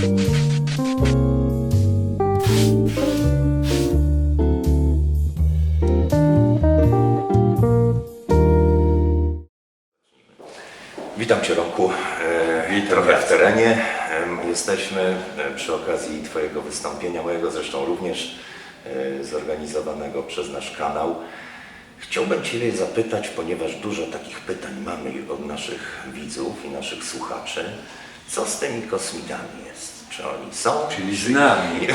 Witam Cię Roku. E, Trochę w terenie. Jesteśmy e, przy okazji Twojego wystąpienia, mojego zresztą również e, zorganizowanego przez nasz kanał. Chciałbym Cię zapytać, ponieważ dużo takich pytań mamy od naszych widzów i naszych słuchaczy. Co z tymi kosmitami jest? Czy oni są? Czyli z nami.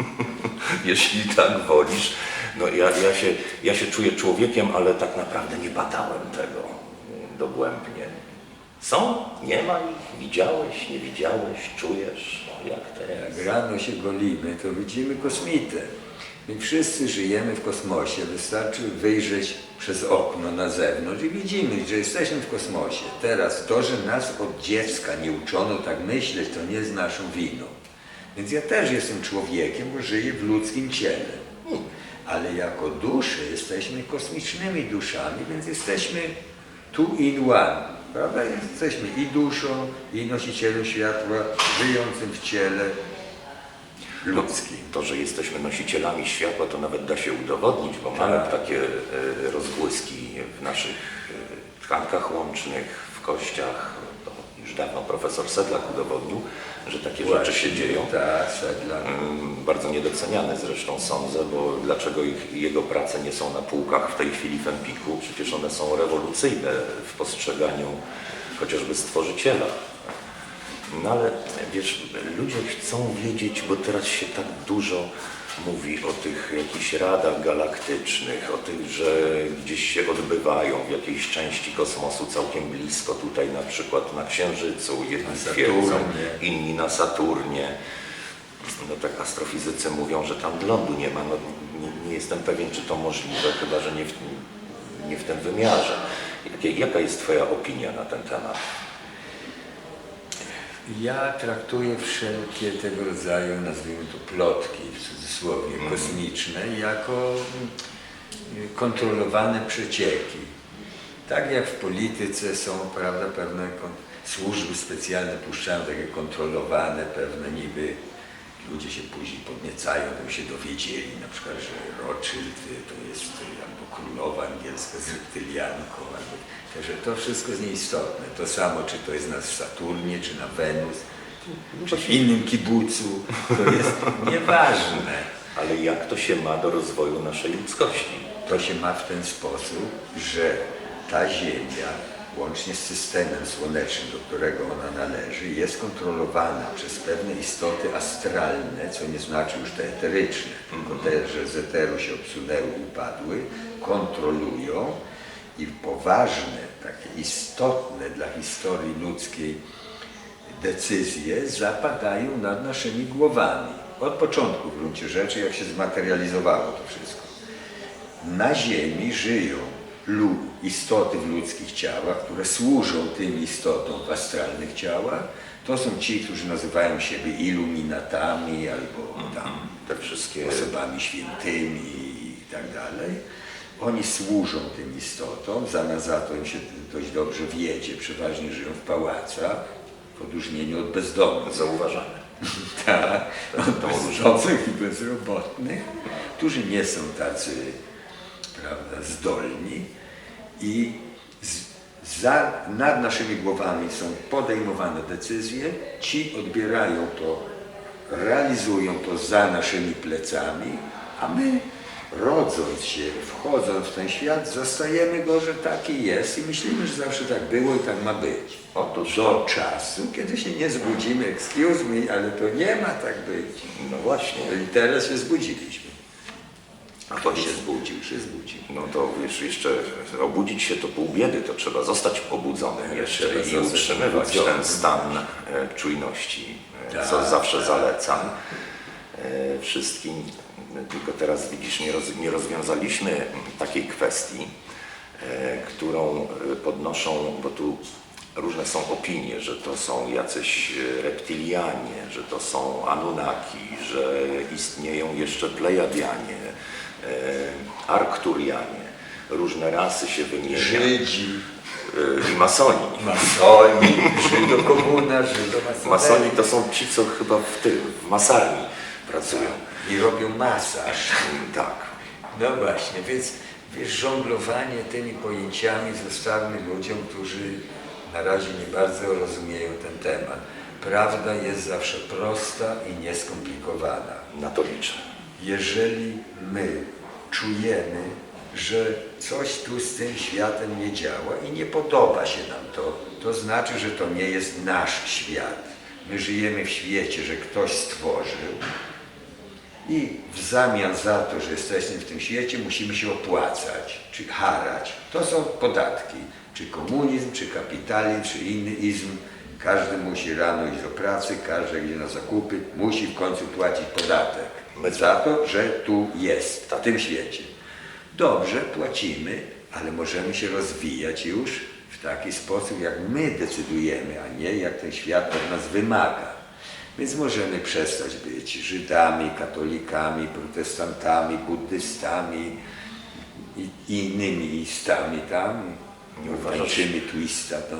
Jeśli tak wolisz. No ja, ja, się, ja się czuję człowiekiem, ale tak naprawdę nie badałem tego dogłębnie. Są? Nie ma ich? Widziałeś? Nie widziałeś? Czujesz? No, jak to jest? Jak rano się golimy, to widzimy kosmitę. My wszyscy żyjemy w kosmosie. Wystarczy wyjrzeć przez okno na zewnątrz i widzimy, że jesteśmy w kosmosie. Teraz to, że nas od dziecka nie uczono tak myśleć, to nie jest naszą winą. Więc ja też jestem człowiekiem, bo żyję w ludzkim ciele. Ale jako dusze jesteśmy kosmicznymi duszami, więc jesteśmy two in one. Prawda? Jesteśmy i duszą, i nosicielem światła, żyjącym w ciele To, że jesteśmy nosicielami światła, to nawet da się udowodnić, bo mamy takie e, rozbłyski w naszych e, tkankach łącznych, w kościach. To już dawno profesor Sedlak udowodnił, że takie rzeczy się dzieją. Tak. Mm, Bardzo niedoceniane zresztą sądzę, bo dlaczego ich, jego prace nie są na półkach w tej chwili w Empiku? Przecież one są rewolucyjne w postrzeganiu chociażby stworzyciela. No ale wiesz, ludzie chcą wiedzieć, bo teraz się tak dużo mówi o tych jakichś radach galaktycznych, o tych, że gdzieś się odbywają w jakiejś części kosmosu całkiem blisko, tutaj na przykład na Księżycu, jedni twierdzą, inni na Saturnie. No tak astrofizycy mówią, że tam lądu nie ma. No, nie, nie jestem pewien, czy to możliwe, chyba że nie w, nie w tym wymiarze. Jaka jest Twoja opinia na ten temat? Ja traktuję wszelkie tego rodzaju, nazwijmy to plotki, w cudzysłowie, kosmiczne, jako mm, kontrolowane przecieki. Tak jak w polityce są, prawda, pewne służby specjalne puszczają takie kontrolowane, pewne niby ludzie się później podniecają, gdyby się dowiedzieli, na przykład, że Rothschild y, to jest y, albo królowa angielska z reptylianką, albo, że to wszystko jest nieistotne. To samo, czy to jest na Saturnie, czy na Wenus, czy w innym kibucu, to jest nieważne. Ale jak to się ma do rozwoju naszej ludzkości? To się ma w ten sposób, że ta Ziemia, łącznie z systemem słonecznym, do którego ona należy, jest kontrolowana przez pewne istoty astralne, co nie znaczy już te eteryczne, tylko te, że z eteru się obsunęły, upadły, kontrolują i poważne, takie istotne dla historii ludzkiej decyzje zapadają nad naszymi głowami. Od początku w gruncie rzeczy, jak się zmaterializowało to wszystko. Na Ziemi żyją lu- istoty w ludzkich ciałach, które służą tym istotom w astralnych ciałach. To są ci, którzy nazywają siebie iluminatami albo tam Te wszystkie osobami świętymi i tak dalej. Oni służą tym istotom, za nas za to im się dość dobrze wiedzie, przeważnie żyją w pałacach, w odróżnieniu od bezdomnych. zauważane. Tak, to bezdomnych i bezrobotnych, którzy nie są tacy prawda, zdolni i z, za, nad naszymi głowami są podejmowane decyzje, ci odbierają to, realizują to za naszymi plecami, a my rodząc się, wchodząc w ten świat, zastajemy go, że taki jest i myślimy, że zawsze tak było i tak ma być. Otóż Do czasu, kiedy się nie zbudzimy, excuse me, ale to nie ma tak być. No właśnie. I teraz się zbudziliśmy. A Kto powiedz, się zbudził, się zbudził. No to wiesz, jeszcze obudzić się to pół biedy, to trzeba zostać obudzonym jeszcze i utrzymywać ten stan e, czujności, e, co Tak, zawsze tak, zalecam e, wszystkim. Tylko teraz widzisz, nie, roz, nie rozwiązaliśmy takiej kwestii, którą podnoszą, bo tu różne są opinie, że to są jacyś reptilianie, że to są Anunnaki, że istnieją jeszcze Plejadianie, Arkturianie. Różne rasy się wymienia. Żydzi. y, i masoni. Masoni, Żydokomuna, Żydomasoneria. Masoni to są ci, co chyba w tym, w masarni pracują. I robią masaż. Tak. No właśnie, więc wiesz, żonglowanie tymi pojęciami zostawmy ludziom, którzy na razie nie bardzo rozumieją ten temat. Prawda jest zawsze prosta i nieskomplikowana. Na to liczę. Jeżeli my czujemy, że coś tu z tym światem nie działa i nie podoba się nam to, to znaczy, że to nie jest nasz świat. My żyjemy w świecie, że ktoś stworzył i w zamian za to, że jesteśmy w tym świecie, musimy się opłacać, czy harać. To są podatki. Czy komunizm, czy kapitalizm, czy inny izm. Każdy musi rano iść do pracy, każdy idzie na zakupy, musi w końcu płacić podatek. Za to, że tu jest, w tym świecie. Dobrze, płacimy, ale możemy się rozwijać już w taki sposób, jak my decydujemy, a nie jak ten świat od nas wymaga. Więc możemy przestać być Żydami, katolikami, protestantami, buddystami i i innymi istami tam. Nie uważasz- twista, to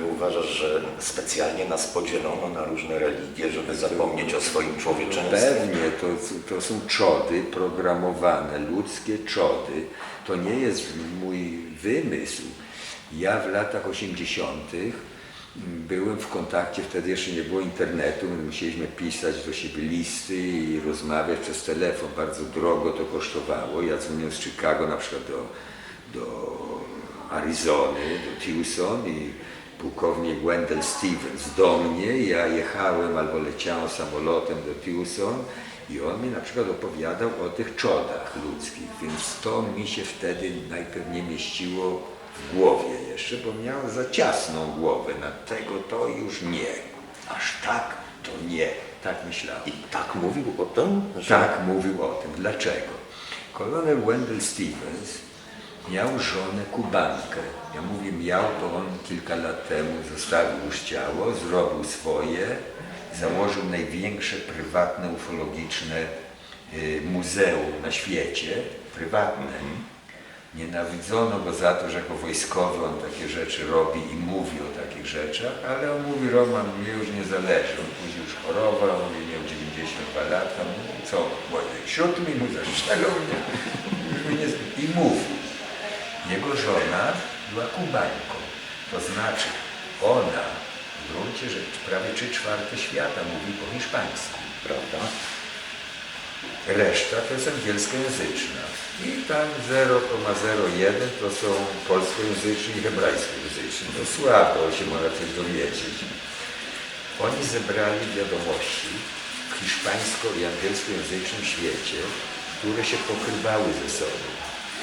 Nie uważasz, że specjalnie nas podzielono na różne religie, żeby zapomnieć o swoim człowieczeństwie? Pewnie, to, to są czody programowane, ludzkie czody. To nie jest mój wymysł. Ja w latach 80. byłem w kontakcie, wtedy jeszcze nie było internetu, my musieliśmy pisać do siebie listy i rozmawiać przez telefon. Bardzo drogo to kosztowało. Ja dzwoniłem z Chicago na przykład do, do Arizony, do Tucson i pułkownik Wendell Stevens do mnie. Ja jechałem albo leciałem samolotem do Tucson i on mi na przykład opowiadał o tych czodach ludzkich, więc to mi się wtedy najpewniej mieściło w głowie jeszcze, bo miałem za ciasną głowę. Na tego to już nie. Aż tak to nie. Tak myślałem. I tak mówił o tym, że Tak mówił o tym. Dlaczego? Kolonel Wendell Stevens miał żonę Kubankę. Ja mówię miał, bo on kilka lat temu zostawił już ciało, zrobił swoje, założył największe prywatne ufologiczne y, muzeum na świecie, prywatne. Nienawidzono go za to, że jako wojskowy on takie rzeczy robi i mówi o takich rzeczach, ale on mówi, Roman, mnie już nie zależy. On później już chorował, on miał 92 lata, mówi, co, moje siódmy mu zaszczelą mnie. I mówi. Jego żona była Kubańką. To znaczy, ona w gruncie rzeczy prawie trzy czwarte świata mówi po hiszpańsku. prawda? Reszta to jest angielskojęzyczna. I tam 0,01 to są polskojęzyczni i hebrajskojęzyczni. To słabo się można coś dowiedzieć. Oni zebrali wiadomości w hiszpańsko- i angielskojęzycznym świecie, które się pokrywały ze sobą.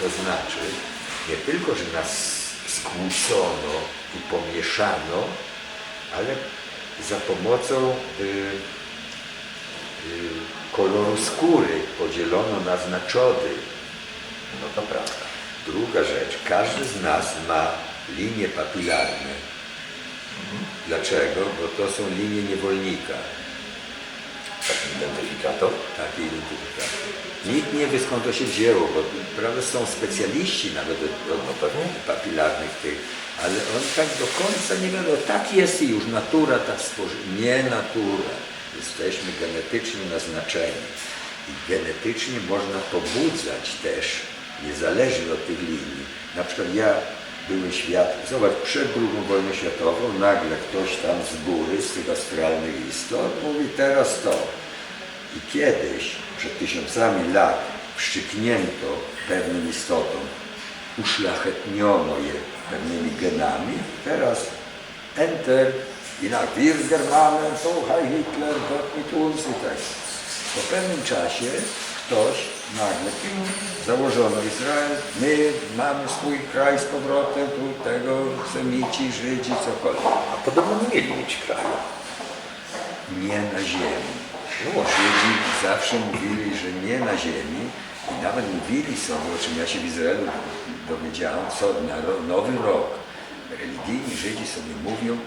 To znaczy, nie tylko, że nas skłócono i pomieszano, ale za pomocą y, y, koloru skóry podzielono nas na czody. No to prawda. Druga rzecz, każdy z nas ma linie papilarne. Dlaczego? Bo to są linie niewolnika. Taki identyfikator. Takie identyfikacje. Nikt nie wie skąd to się wzięło, bo prawda, są specjaliści nawet od, papilarnych tych, ale on tak do końca nie wiadomo, tak jest i już natura tak stworzy. Nie natura. Jesteśmy genetycznie naznaczeni. I genetycznie można pobudzać też, niezależnie od tych linii. Na przykład ja byłem świadkiem, zobacz, przed II wojną światową nagle ktoś tam z góry, z tych astralnych istot mówi teraz to. I kiedyś, przed tysiącami lat, wszczyknięto pewnym istotom, uszlachetniono je pewnymi genami. Teraz enter i na wir Germanen, słuchaj Hitler, Gott mit uns i tak. Po pewnym czasie ktoś nagle założono Izrael, my mamy swój kraj z powrotem, tu tego Semici, Żydzi, cokolwiek. A podobno nie mieli mieć kraju. Nie na ziemi. No właśnie. Żydzi zawsze mówili, że nie na ziemi i nawet mówili sobie, o czym ja się w Izraelu dowiedziałem, co na nowy rok religijni Żydzi sobie mówią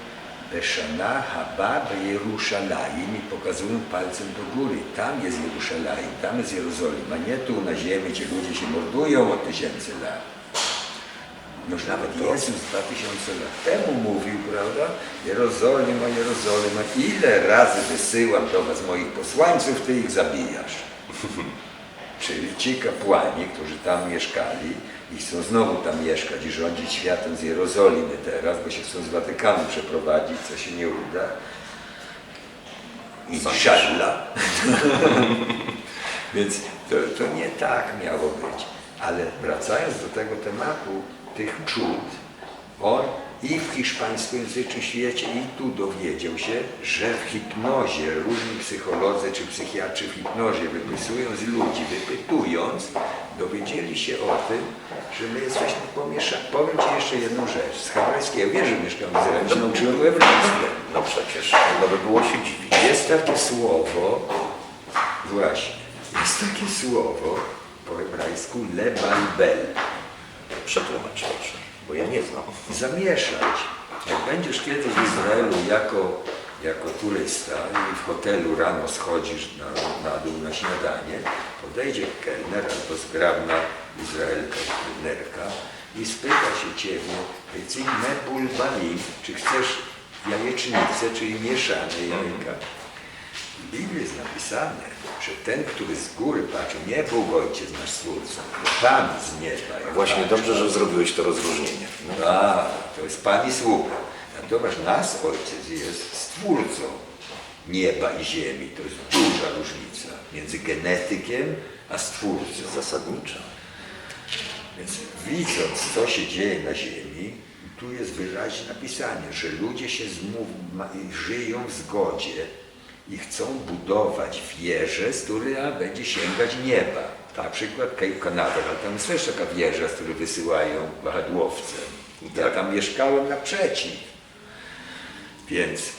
Beszana haba Jeruszalaim i pokazują palcem do góry. Tam jest Jeruszalaim, tam jest Jerozolima, nie tu na ziemi, gdzie ludzie się mordują od tysięcy lat. Noż nawet Jezus 2000 lat temu mówił, prawda? Jerozolima, Jerozolima, ile razy wysyłam do was moich posłańców, ty ich zabijasz. Czyli ci kapłani, którzy tam mieszkali i chcą znowu tam mieszkać i rządzić światem z Jerozolimy teraz, bo się chcą z Watykanu przeprowadzić, co się nie uda. Inshallah. Więc to, to nie tak miało być. Ale wracając do tego tematu tych cud, on i w hiszpańskojęzycznym świecie, i tu dowiedział się, że w hipnozie różni psycholodzy czy psychiatrzy w hipnozie wypisując ludzi, wypytując, dowiedzieli się o tym, że my jesteśmy pomieszani. Powiem Ci jeszcze jedną rzecz. Z hebrajskiego, wiesz, że mieszkam w Izraelu, się nauczyłem hebrajskim. No przecież, no by było się dziwić. Jest takie słowo, właśnie, jest takie słowo po hebrajsku lebalbel, Przetłumacz proszę, bo ja nie znam. zamieszać. Jak będziesz kiedyś w Izraelu jako, jako turysta i w hotelu rano schodzisz na, na dół na śniadanie, podejdzie kelner albo zgrabna Izraelka, kelnerka i spyta się Ciebie, Cyń mebulbalim, czy chcesz jajecznicę, czyli mieszane jajka. W Biblii jest napisane, że ten, który z góry patrzy, nie Bóg Ojciec nasz Stwórca, to Pan z nieba. jak Właśnie patrzy. dobrze, że zrobiłeś to rozróżnienie. No. A, to jest Pan i sługa. Natomiast nas Ojciec jest Stwórcą nieba i ziemi. To jest duża różnica między genetykiem a Stwórcą. Zasadniczo. Więc widząc, co się dzieje na Ziemi, tu jest wyraźnie napisane, że ludzie się zmów, ma, żyją w zgodzie i chcą budować wieżę, z której będzie sięgać nieba. Na przykład Cape Canaveral, tam jest też taka wieża, z której wysyłają wahadłowce. Ja tam mieszkałem naprzeciw. Więc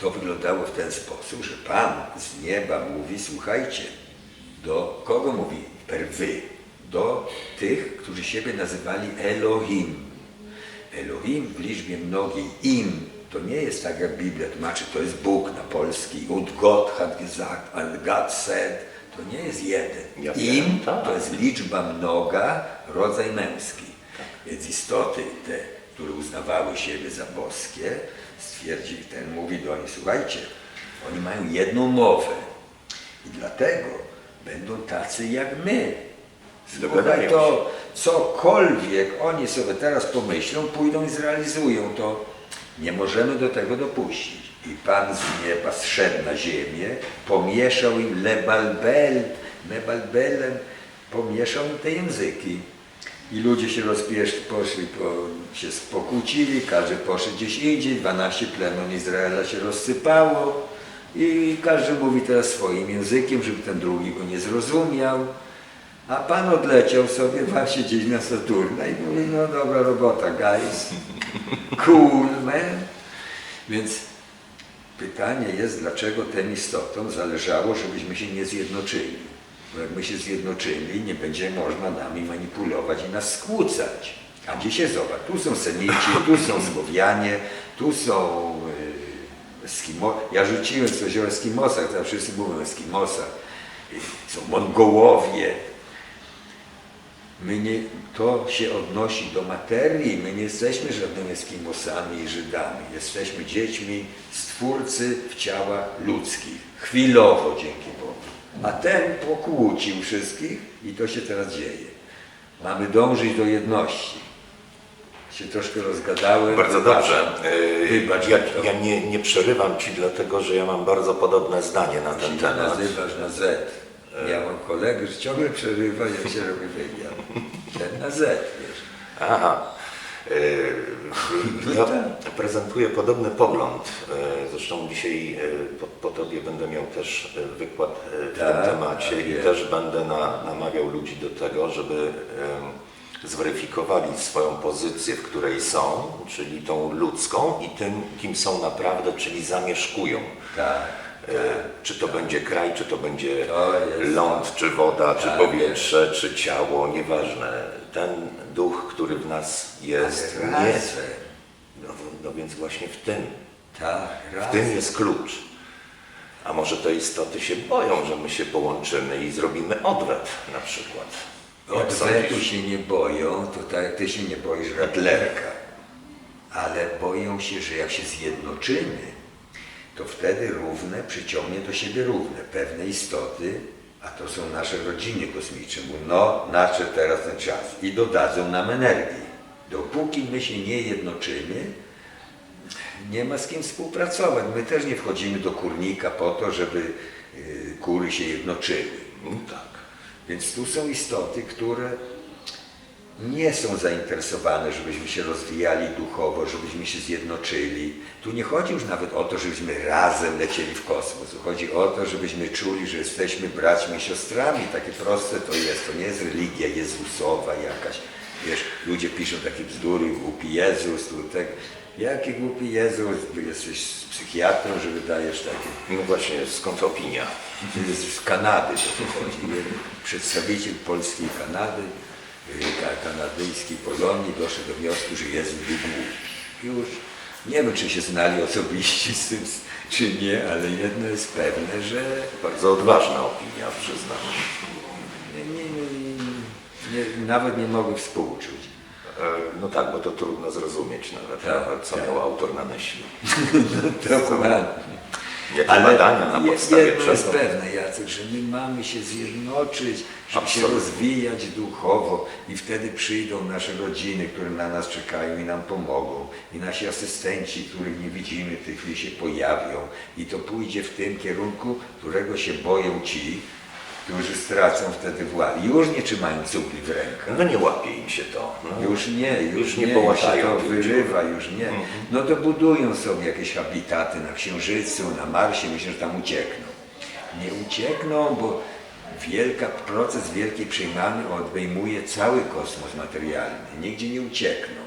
to wyglądało w ten sposób, że Pan z nieba mówi, słuchajcie, do kogo mówi? Per wy. Do tych, którzy siebie nazywali Elohim. Elohim w liczbie mnogiej. Im to nie jest tak jak Biblia tłumaczy, to jest Bóg na polski. Und Gott hat gesagt, and God said. To nie jest jeden. Ja wiem, Im tak. to jest liczba mnoga, rodzaj męski. Więc istoty te, które uznawały siebie za boskie, stwierdzili, ten mówi do nich, słuchajcie, oni mają jedną mowę i dlatego będą tacy jak my. Słuchaj, to cokolwiek oni sobie teraz pomyślą, pójdą i zrealizują to. Nie możemy do tego dopuścić. I Pan z nieba zszedł na ziemię, pomieszał im lebalbel, lebalbelem, pomieszał im te języki. I ludzie się rozpieszli, poszli, po, się pokłócili, każdy poszedł gdzieś indziej, 12 plemion Izraela się rozsypało i każdy mówi teraz swoim językiem, żeby ten drugi go nie zrozumiał. A Pan odleciał sobie właśnie gdzieś na Saturna i mówi, no dobra robota, guys. Cool, man. Więc pytanie jest, dlaczego tym istotom zależało, żebyśmy się nie zjednoczyli. Bo jak my się zjednoczyli, nie będzie można nami manipulować i nas skłócać. A dzisiaj zobacz, tu są Semici, tu są Słowianie, tu są y, Eskimo. Ja rzuciłem coś o Eskimosach, teraz wszyscy mówią o Eskimosach. Są Mongołowie, My nie, to się odnosi do materii. My nie jesteśmy żadnymi Eskimosami i Żydami. Jesteśmy dziećmi Stwórcy w ciałach ludzkich. Chwilowo dzięki Bogu. A ten pokłócił wszystkich i to się teraz dzieje. Mamy dążyć do jedności. Się troszkę rozgadałem. Bardzo dobrze. Yy, Wybacz Ja, ja nie, nie przerywam Ci, dlatego że ja mam bardzo podobne zdanie na ten temat. nazywasz na Z. Ja mam kolegę, że ciągle przerywa, jak się robi wywiad. Ten na Z, wiesz. Aha. Yy, Ja prezentuję podobny pogląd. Yy, Zresztą dzisiaj yy, po, po Tobie będę miał też wykład w Tak, tym temacie tak i jest. też będę na, namawiał ludzi do tego, żeby zweryfikowali swoją pozycję, w której są, czyli tą ludzką i tym, kim są naprawdę, czyli zamieszkują. Tak. Yy, Czy to będzie kraj, czy to będzie ląd, czy woda, czy Tak powietrze, czy ciało, nieważne. Ten duch, który w nas jest, Ale nie. No, no więc właśnie w tym, Tak, w tym jest klucz. A może te istoty się boją, że my się połączymy i zrobimy odwet na przykład. Odwetu się nie boją, to tak jak ty się nie boisz Radlerka, ale boją się, że jak się zjednoczymy, to wtedy równe przyciągnie do siebie równe pewne istoty, a to są nasze rodziny kosmiczne. No, nadszedł teraz ten czas i dodadzą nam energii. Dopóki my się nie jednoczymy, nie ma z kim współpracować. My też nie wchodzimy do kurnika po to, żeby y, kury się jednoczyły. No tak. Więc tu są istoty, które nie są zainteresowane, żebyśmy się rozwijali duchowo, żebyśmy się zjednoczyli. Tu nie chodzi już nawet o to, żebyśmy razem lecieli w kosmos. Tu chodzi o to, żebyśmy czuli, że jesteśmy braćmi i siostrami. Takie proste to jest. To nie jest religia Jezusowa jakaś. Wiesz, ludzie piszą takie bzdury, głupi Jezus, tu tak. Jaki głupi Jezus? Jesteś psychiatrą, że wydajesz takie No właśnie, skąd opinia? to jest z Kanady to pochodzi. Przedstawiciel polskiej Kanady, ka- kanadyjskiej Polonii doszedł do wniosku, że Jezus był. Już nie wiem, czy się znali osobiście z tym, czy nie, ale jedno jest pewne, że Bardzo odważna opinia, przyznam. nie, nie, nie, nawet nie mogę współczuć. E, No tak, bo to trudno zrozumieć nawet, Tak, co tak. miał autor na myśli. Dokładnie. Jakie Ale badania na podstawie jedno jest pewne, Jacek, że my mamy się zjednoczyć, żeby się Absolutnie. rozwijać duchowo i wtedy przyjdą nasze rodziny, które na nas czekają i nam pomogą. I nasi asystenci, których nie widzimy, w tej chwili się pojawią. I to pójdzie w tym kierunku, którego się boją ci, którzy stracą wtedy władzę. Już nie trzymają cukli w rękach. No nie łapie im się to. No. Już nie, już, Już nie nie, to wyrywa, już nie. Mhm. No to budują sobie jakieś habitaty na Księżycu, na Marsie, myślę, że tam uciekną. Nie uciekną, bo wielka, proces wielkiej przemiany odejmuje cały kosmos materialny. Nigdzie nie uciekną.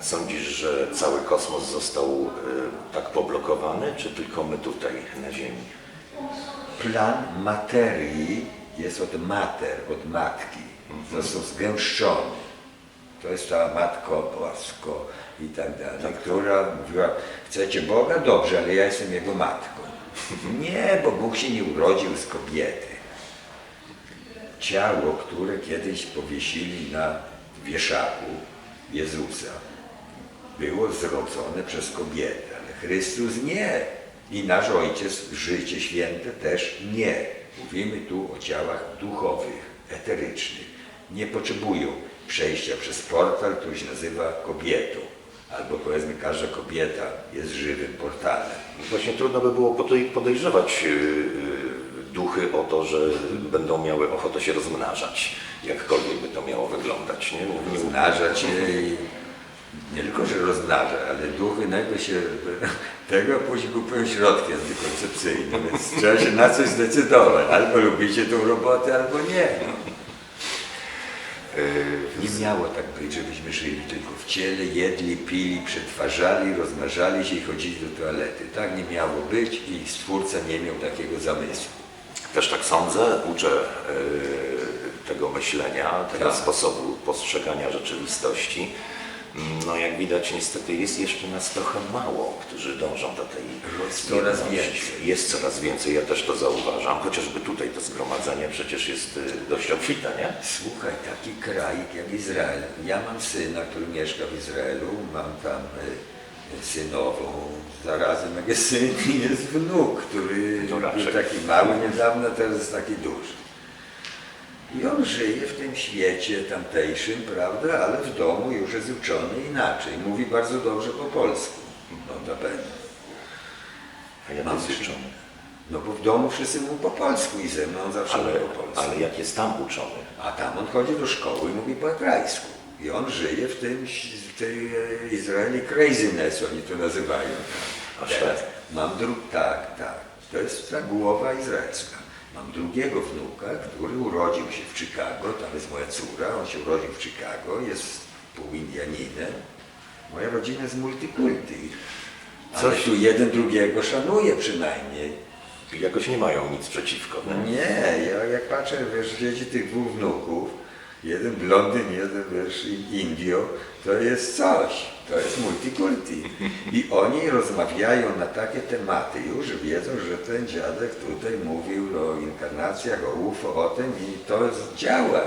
Sądzisz, że cały kosmos został e, tak poblokowany, czy tylko my tutaj na Ziemi? Plan materii jest od mater, od matki. To są zgęszczone. To jest ta matko bosko i tak dalej, która mówiła, chcecie Boga? Dobrze, ale ja jestem Jego matką. Nie, bo Bóg się nie urodził z kobiety. Ciało, które kiedyś powiesili na wieszaku Jezusa, było zrodzone przez kobietę, ale Chrystus nie. I nasz Ojciec, życie święte też nie. Mówimy tu o ciałach duchowych, eterycznych. Nie potrzebują przejścia przez portal, który się nazywa kobietą. Albo powiedzmy, każda kobieta jest żywym portalem. Właśnie trudno by było podej- podejrzewać e, e, duchy o to, że będą miały ochotę się rozmnażać. Jakkolwiek by to miało wyglądać. Nie? Rozmnażać i nie tylko, że rozmnaża, ale duchy nagle się tego później kupują środki antykoncepcyjne, więc trzeba się na coś zdecydować. Albo lubicie tą robotę, albo nie. e, Nie miało tak być, żebyśmy żyli tylko w ciele, jedli, pili, przetwarzali, rozmnażali się i chodzili do toalety. Tak nie miało być i Stwórca nie miał takiego zamysłu. Też tak sądzę, uczę e, tego myślenia, tego Tak. sposobu postrzegania rzeczywistości. No jak widać niestety jest jeszcze nas trochę mało, którzy dążą do tej coraz więcej. Jest coraz więcej, ja też to zauważam, chociażby tutaj to zgromadzenie przecież jest e, dość obfite, nie? Słuchaj, taki kraj jak Izrael. Ja mam syna, który mieszka w Izraelu, mam tam y, synową, zarazem jak jest syn i jest wnuk, który No raczej. był taki mały niedawno, teraz jest taki duży. I on żyje w tym świecie tamtejszym, prawda, ale w domu już jest uczony inaczej. Mówi bardzo dobrze po polsku, notabene. A ja Mam jest uczony. No bo w domu wszyscy mówią po polsku i ze mną zawsze Ale, po polsku. ale jak jest tam uczony, A tam on chodzi do szkoły i mówi po hebrajsku. I on żyje w tym, w tej e, Izraeli craziness, oni to nazywają. Aż Teraz tak? mam dru... Tak, tak. To jest ta głowa izraelska. Mam drugiego wnuka, który urodził się w Chicago, tam jest moja córa, on się urodził w Chicago, jest półindianinem. Moja rodzina jest multikulti. Ale Coś- tu jeden drugiego szanuje przynajmniej. jakoś nie mają nic przeciwko. Nie? Nie, ja jak patrzę, wiesz, dzieci tych dwóch wnuków, jeden blondyn, jeden, wiesz, Indio, to jest coś, to jest multikulti. I oni rozmawiają na takie tematy, już wiedzą, że ten dziadek tutaj mówił o inkarnacjach, o UFO, o tym i to działa.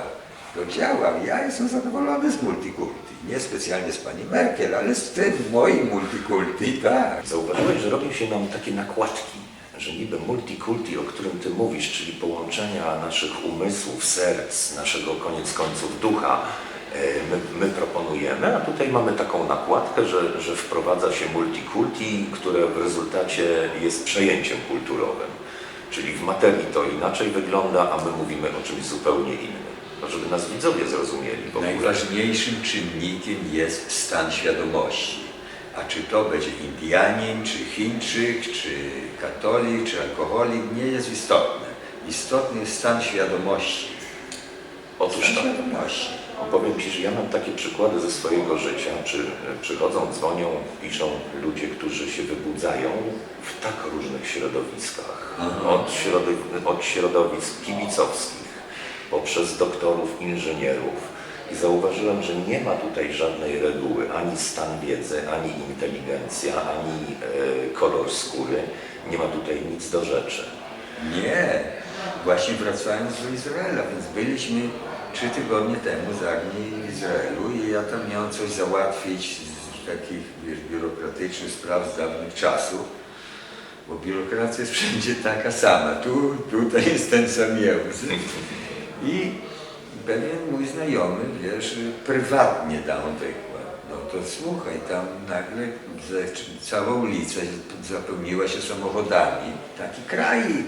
to działa. Ja jestem zadowolony z multikulti. Nie specjalnie z pani Merkel, ale z tym moim multikulti, tak. Zauważyłeś, że robią się nam takie nakładki, że niby multikulti, o którym ty mówisz, czyli połączenia naszych umysłów, serc, naszego koniec końców ducha, e, my, my proponujemy, a tutaj mamy taką nakładkę, że, że wprowadza się multikulti, które w rezultacie jest przejęciem kulturowym. Czyli w materii to inaczej wygląda, a my mówimy o czymś zupełnie innym. No, żeby nas widzowie zrozumieli. Najważniejszym czynnikiem jest stan świadomości. A czy to będzie Indianin, czy Chińczyk, czy katolik, czy alkoholik, nie jest istotne. Istotny jest stan świadomości. Otóż Stan tak. świadomości. Opowiem Ci, że ja mam takie przykłady ze swojego życia. Czy przychodzą, dzwonią, piszą ludzie, którzy się wybudzają w tak różnych środowiskach. Aha. Od, środy, od środowisk kibicowskich, poprzez doktorów, inżynierów. I zauważyłem, że nie ma tutaj żadnej reguły, ani stan wiedzy, ani inteligencja, ani e, kolor skóry. Nie ma tutaj nic do rzeczy. Nie. Właśnie wracając do Izraela, więc byliśmy trzy tygodnie temu z Agni w Izraelu i ja tam miałem coś załatwić z takich wiesz, biurokratycznych spraw z dawnych czasów, bo biurokracja jest wszędzie taka sama. Tu, tutaj jest ten sam język. I pewien mój znajomy, wiesz, prywatnie dał wykład. No to słuchaj, tam nagle cała ulica zapełniła się samochodami. Taki kraik.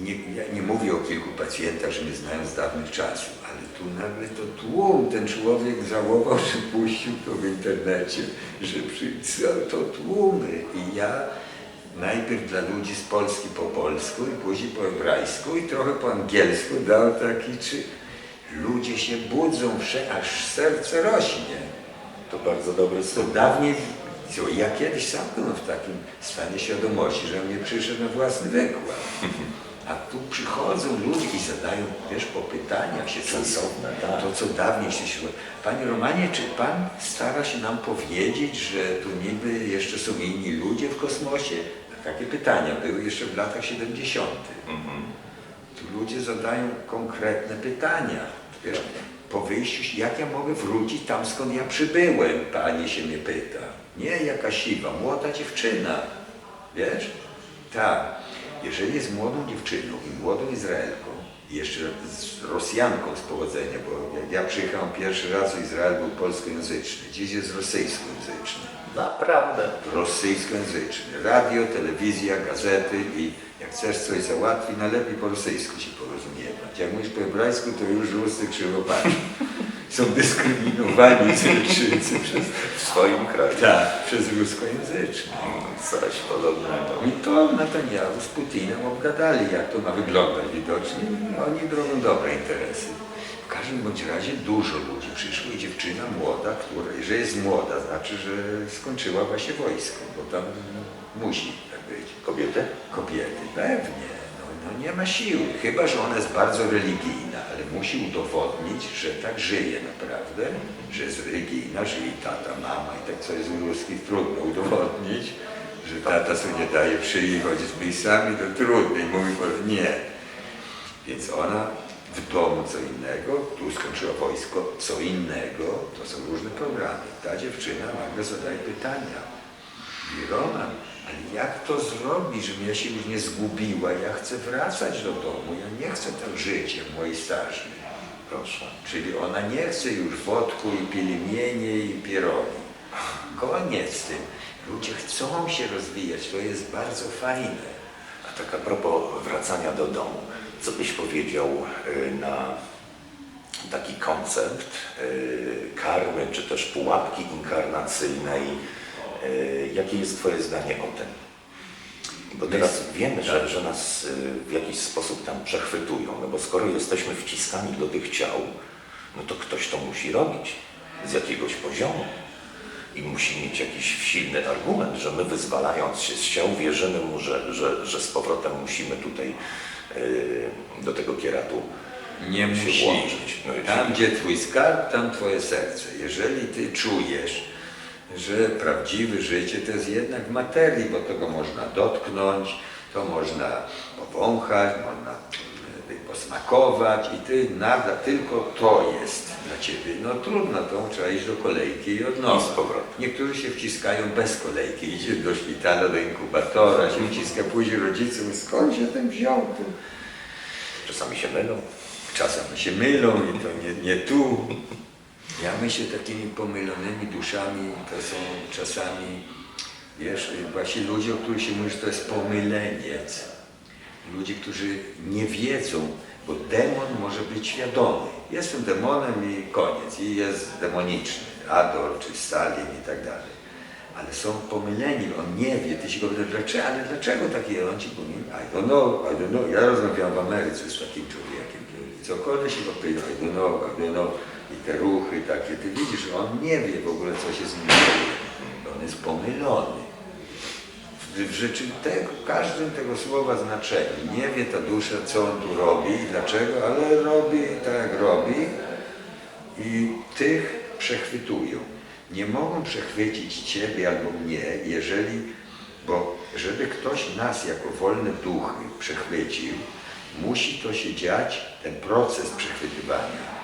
Nie, ja nie mówię o kilku pacjentach, że mnie znają z dawnych czasów, ale tu nagle to tłum, ten człowiek żałował, że puścił to w internecie, że przy, to tłumy. I ja najpierw dla ludzi z Polski po polsku i później po hebrajsku i trochę po angielsku dał taki, czy ludzie się budzą, aż serce rośnie. To bardzo dobry To dawniej, ja kiedyś sam byłem w takim stanie świadomości, że mnie przyszedł na własny wykład. A tu przychodzą ludzie i zadają, wiesz, po pytaniach się Sensowne, tak. To, co dawniej się szło. Panie Romanie, czy Pan stara się nam powiedzieć, że tu niby jeszcze są inni ludzie w kosmosie? Takie pytania były jeszcze w latach 70. Mhm. Tu ludzie zadają konkretne pytania. Po wyjściu, jak ja mogę wrócić tam, skąd ja przybyłem? Pani się mnie pyta. Nie jaka siwa, młoda dziewczyna. Wiesz? Tak. Jeżeli jest młodą dziewczyną i młodą Izraelką, jeszcze z Rosjanką z powodzenia, bo jak ja przyjechałem pierwszy raz, to Izrael był polskojęzyczny, dziś jest rosyjskojęzyczny Naprawdę. rosyjskojęzyczny. Radio, telewizja, gazety i jak chcesz coś załatwić, najlepiej po rosyjsku się porozumiewać. Jak mówisz po hebrajsku, to już Rusy krzywo patrzą. Są dyskryminowani Izraelczycy przez, W swoim kraju. tak, przez ruskojęzycznych. Coś podobnego. I to Netanyahu z Putinem obgadali, jak to ma wyglądać widocznie. Oni drogą dobre interesy. W każdym bądź razie dużo ludzi przyszło i dziewczyna młoda, która, jeżeli jest młoda, znaczy, że skończyła właśnie wojsko, bo tam musi. Kobiety? Kobiety, pewnie. No, no nie ma siły, chyba że ona jest bardzo religijna, ale musi udowodnić, że tak żyje naprawdę, że jest religijna, że jej tata, mama i tak co jest u ruskich trudno udowodnić, że tata sobie nie daje szyi, chodzi z miejscami, to trudno i mówi, bo nie. Więc ona w domu co innego, tu skończyła wojsko, co innego, to są różne programy. Ta dziewczyna nagle zadaje pytania. I Roman, ale jak to zrobić, żebym ja się już nie zgubiła? Ja chcę wracać do domu, ja nie chcę tak żyć jak moi starzy. Proszę. Czyli ona nie chce już wodku i pielimienie i pierogi. Koniec z tym. Ludzie chcą się rozwijać, to jest bardzo fajne. A tak a propos wracania do domu, co byś powiedział y, na taki koncept y, karmy, czy też pułapki inkarnacyjnej? Y, Jakie jest Twoje zdanie o tym? Bo teraz wiemy, że, że nas y, w jakiś sposób tam przechwytują, no bo skoro jesteśmy wciskani do tych ciał, no to ktoś to musi robić z jakiegoś poziomu. I musi mieć jakiś silny argument, że my wyzwalając się z ciał wierzymy mu, że, że, że z powrotem musimy tutaj y, do tego kieratu Nie włączyć. No Tam, gdzie twój skarb, tam twoje serce. Jeżeli ty czujesz, że prawdziwe życie to jest jednak w materii, bo tego można dotknąć, to można powąchać, można y, posmakować i ty nada, tylko to jest dla ciebie. No trudno, to trzeba iść do kolejki i od nowa. Niektórzy się wciskają bez kolejki, idzie do szpitala, do inkubatora, się wciska, później rodzice mówią, skąd się ten wziął tu? Czasami się mylą. Czasami się mylą i to nie, nie tu. Ja myślę, takimi pomylonymi duszami to są czasami, wiesz, właśnie ludzie, o których się mówi, że to jest pomyleniec. Ludzie, którzy nie wiedzą, bo demon może być świadomy. Jestem demonem i koniec, i jest demoniczny. Adolf czy Stalin i tak dalej. Ale są pomyleni, on nie wie, ty się go pytasz, dlaczego, ale dlaczego taki? On ci mówi, I don't know, I don't know. Ja rozmawiałem w Ameryce z takim człowiekiem, cokolwiek się go pyta, I don't know, I don't know. I te ruchy takie, ty widzisz, on nie wie w ogóle, co się z nim dzieje. On jest pomylony. W, rzeczy tego, każdym tego słowa znaczeniu. Nie wie ta dusza, co on tu robi i dlaczego, ale robi tak, jak robi i tych przechwytują. Nie mogą przechwycić ciebie albo mnie, jeżeli, bo żeby ktoś nas jako wolne duchy przechwycił, musi to się dziać, ten proces przechwytywania,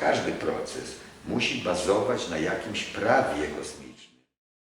każdy proces musi bazować na jakimś prawie kosmicznym.